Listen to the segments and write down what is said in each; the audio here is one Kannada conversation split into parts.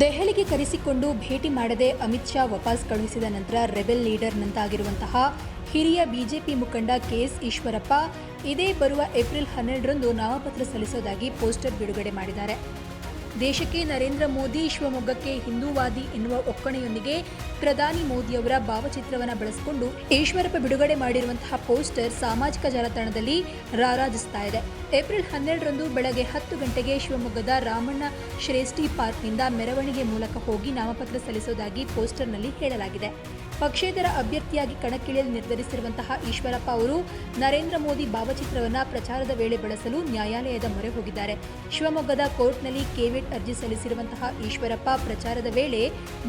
ದೆಹಲಿಗೆ ಕರೆಸಿಕೊಂಡು ಭೇಟಿ ಮಾಡದೆ ಅಮಿತ್ ಶಾ ವಾಪಸ್ ಕಳುಹಿಸಿದ ನಂತರ ರೆಬೆಲ್ ಲೀಡರ್ನಂತಾಗಿರುವಂತಹ ಹಿರಿಯ ಬಿಜೆಪಿ ಮುಖಂಡ ಕೆಎಸ್ ಈಶ್ವರಪ್ಪ, ಇದೇ ಬರುವ ಏಪ್ರಿಲ್ ಹನ್ನೆರಡರಂದು ನಾಮಪತ್ರ ಸಲ್ಲಿಸೋದಾಗಿ ಪೋಸ್ಟರ್ ಬಿಡುಗಡೆ ಮಾಡಿದ್ದಾರೆ. ದೇಶಕ್ಕೆ ನರೇಂದ್ರ ಮೋದಿ ಶಿವಮೊಗ್ಗಕ್ಕೆ ಹಿಂದೂವಾದಿ ಎನ್ನುವ ಒಕ್ಕಣೆಯೊಂದಿಗೆ ಪ್ರಧಾನಿ ಮೋದಿಯವರ ಭಾವಚಿತ್ರವನ್ನು ಬಳಸಿಕೊಂಡು ಈಶ್ವರಪ್ಪ ಬಿಡುಗಡೆ ಮಾಡಿರುವಂತಹ ಪೋಸ್ಟರ್ ಸಾಮಾಜಿಕ ಜಾಲತಾಣದಲ್ಲಿ ರಾರಾಜಿಸ್ತಾ ಇದೆ. ಏಪ್ರಿಲ್ ಹನ್ನೆರಡರಂದು ಬೆಳಗ್ಗೆ ಹತ್ತು ಗಂಟೆಗೆ ಶಿವಮೊಗ್ಗದ ರಾಮಣ್ಣ ಶ್ರೇಷ್ಠಿ ಪಾರ್ಕ್ನಿಂದ ಮೆರವಣಿಗೆ ಮೂಲಕ ಹೋಗಿ ನಾಮಪತ್ರ ಸಲ್ಲಿಸುವುದಾಗಿ ಪೋಸ್ಟರ್ನಲ್ಲಿ ಹೇಳಲಾಗಿದೆ. ಪಕ್ಷೇತರ ಅಭ್ಯರ್ಥಿಯಾಗಿ ಕಣಕ್ಕಿಳಿಯಲು ನಿರ್ಧರಿಸಿರುವಂತಹ ಈಶ್ವರಪ್ಪ ಅವರು ನರೇಂದ್ರ ಮೋದಿ ಭಾವಚಿತ್ರವನ್ನು ಪ್ರಚಾರದ ವೇಳೆ ಬಳಸಲು ನ್ಯಾಯಾಲಯದ ಮೊರೆ ಹೋಗಿದ್ದಾರೆ. ಶಿವಮೊಗ್ಗದ ಕೋರ್ಟ್ನಲ್ಲಿ ಕೆವಿಟ್ ಅರ್ಜಿ ಸಲ್ಲಿಸಿರುವಂತಹ ಈಶ್ವರಪ್ಪ ಪ್ರಚಾರದ ವೇಳೆ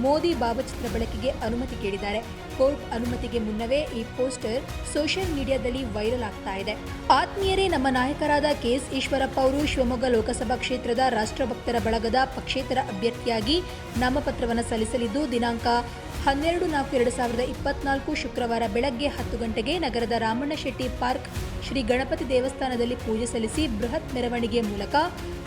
ಮೋದಿ ಭಾವಚಿತ್ರ ಬಳಕೆಗೆ ಅನುಮತಿ ಕೇಳಿದ್ದಾರೆ. ಕೋರ್ಟ್ ಅನುಮತಿಗೆ ಮುನ್ನವೇ ಈ ಪೋಸ್ಟರ್ ಸೋಷಿಯಲ್ ಮೀಡಿಯಾದಲ್ಲಿ ವೈರಲ್ ಆಗ್ತಾ ಇದೆ. ಆತ್ಮೀಯರೇ, ನಮ್ಮ ನಾಯಕರಾದ ಕೆಎಸ್ ಈಶ್ವರಪ್ಪ ಅವರು ಶಿವಮೊಗ್ಗ ಲೋಕಸಭಾ ಕ್ಷೇತ್ರದ ರಾಷ್ಟ್ರಭಕ್ತರ ಬಳಗದ ಪಕ್ಷೇತರ ಅಭ್ಯರ್ಥಿಯಾಗಿ ನಾಮಪತ್ರವನ್ನು ಸಲ್ಲಿಸಲಿದ್ದು, ದಿನಾಂಕ ಹನ್ನೆರಡು ನಾಲ್ಕು ಎರಡು ಸಾವಿರದ ಇಪ್ಪತ್ನಾಲ್ಕು ಶುಕ್ರವಾರ ಬೆಳಗ್ಗೆ ಹತ್ತು ಗಂಟೆಗೆ ನಗರದ ರಾಮಣ್ಣ ಶೆಟ್ಟಿ ಪಾರ್ಕ್ ಶ್ರೀ ಗಣಪತಿ ದೇವಸ್ಥಾನದಲ್ಲಿ ಪೂಜೆ ಸಲ್ಲಿಸಿ ಬೃಹತ್ ಮೆರವಣಿಗೆ ಮೂಲಕ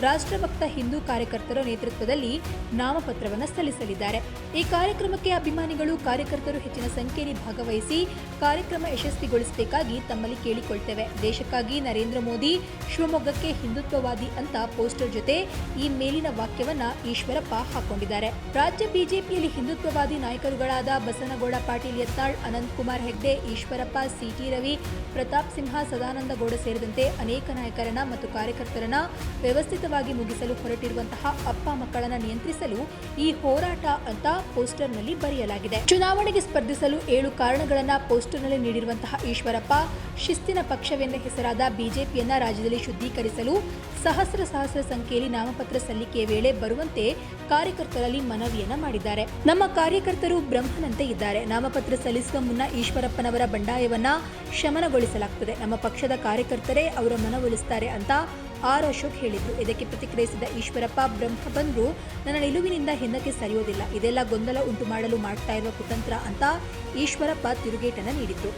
ರಾಷ್ಟ್ರಭಕ್ತ ಹಿಂದೂ ಕಾರ್ಯಕರ್ತರ ನೇತೃತ್ವದಲ್ಲಿ ನಾಮಪತ್ರವನ್ನು ಸಲ್ಲಿಸಲಿದ್ದಾರೆ. ಈ ಕಾರ್ಯಕ್ರಮಕ್ಕೆ ಅಭಿಮಾನಿಗಳು, ಕಾರ್ಯಕರ್ತರು ಹೆಚ್ಚಿನ ಸಂಖ್ಯೆಯಲ್ಲಿ ಭಾಗವಹಿಸಿ ಕಾರ್ಯಕ್ರಮ ಯಶಸ್ವಿಗೊಳಿಸಬೇಕಾಗಿ ತಮ್ಮಲ್ಲಿ ಕೇಳಿಕೊಳ್ತೇವೆ. ದೇಶಕ್ಕಾಗಿ ನರೇಂದ್ರ ಮೋದಿ, ಶಿವಮೊಗ್ಗಕ್ಕೆ ಹಿಂದುತ್ವವಾದಿ ಅಂತ ಪೋಸ್ಟರ್ ಜೊತೆ ಈ ಮೇಲಿನ ವಾಕ್ಯವನ್ನ ಈಶ್ವರಪ್ಪ ಹಾಕೊಂಡಿದ್ದಾರೆ. ರಾಜ್ಯ ಬಿಜೆಪಿಯಲ್ಲಿ ಹಿಂದುತ್ವವಾದಿ ನಾಯಕರುಗಳಾದ ಬಸನಗೌಡ, ಪಾಟೀಲ್ ಯತ್ನಾಳ್ ಅನಂತ್ ಕುಮಾರ್ ಹೆಗ್ಡೆ, ಈಶ್ವರಪ್ಪ ಸಿಟಿ ರವಿ, ಪ್ರತಾಪ್ ಸಿಂಹ ಸದಾನಂದ ಗೌಡ ಸೇರಿದಂತೆ ಅನೇಕ ನಾಯಕರನ್ನ ಮತ್ತು ಕಾರ್ಯಕರ್ತರನ್ನ ವ್ಯವಸ್ಥಿತವಾಗಿ ಮುಗಿಸಲು ಹೊರಟಿರುವಂತಹ ಅಪ್ಪ ಮಕ್ಕಳನ್ನ ನಿಯಂತ್ರಿಸಲು ಈ ಹೋರಾಟ ಅಂತ ಪೋಸ್ಟರ್ನಲ್ಲಿ ಬರೆಯಲಾಗಿದೆ. ಚುನಾವಣೆಗೆ ಸ್ಪರ್ಧಿಸಲು ಏಳು ಕಾರಣಗಳನ್ನ ಪೋಸ್ಟರ್ನಲ್ಲಿ ನೀಡಿರುವಂತಹ ಈಶ್ವರಪ್ಪ, ಶಿಸ್ತಿನ ಪಕ್ಷವೆಂದ ಹೆಸರಾದ ಬಿಜೆಪಿಯನ್ನ ರಾಜ್ಯದಲ್ಲಿ ಶುದ್ಧೀಕರಿಸಲು ಸಹಸ್ರ ಸಹಸ್ರ ಸಂಖ್ಯೆಯಲ್ಲಿ ನಾಮಪತ್ರ ಸಲ್ಲಿಕೆಯ ವೇಳೆ ಬರುವಂತೆ ಕಾರ್ಯಕರ್ತರಲ್ಲಿ ಮನವಿಯನ್ನ ಮಾಡಿದ್ದಾರೆ. ನಮ್ಮ ಕಾರ್ಯಕರ್ತರು ಬ್ರಹ್ಮನಂತೆ ಇದ್ದಾರೆ. ನಾಮಪತ್ರ ಸಲ್ಲಿಸುವ ಮುನ್ನ ಈಶ್ವರಪ್ಪನವರ ಬಂಡಾಯವನ್ನ ಶಮನಗೊಳಿಸಲಾಗುತ್ತದೆ ನಮ್ಮ ಪಕ್ಷದ ಕಾರ್ಯಕರ್ತರೇ ಅವರ ಮನವೊಲಿಸುತ್ತಾರೆ ಅಂತ ಆರ್ ಅಶೋಕ್ ಹೇಳಿದರು. ಇದಕ್ಕೆ ಪ್ರತಿಕ್ರಿಯಿಸಿದ ಈಶ್ವರಪ್ಪ ಬ್ರಹ್ಮ ಬಂದ್ರು ನನ್ನ ನಿಲುವಿನಿಂದ ಹಿಂದಕ್ಕೆ ಸರಿಯೋದಿಲ್ಲ. ಇದೆಲ್ಲ ಗೊಂದಲ ಉಂಟು ಮಾಡಲು ಮಾಡ್ತಾ ಇರುವ ಕುತಂತ್ರ ಅಂತ ಈಶ್ವರಪ್ಪ ತಿರುಗೇಟನ್ನು ನೀಡಿದ್ರು.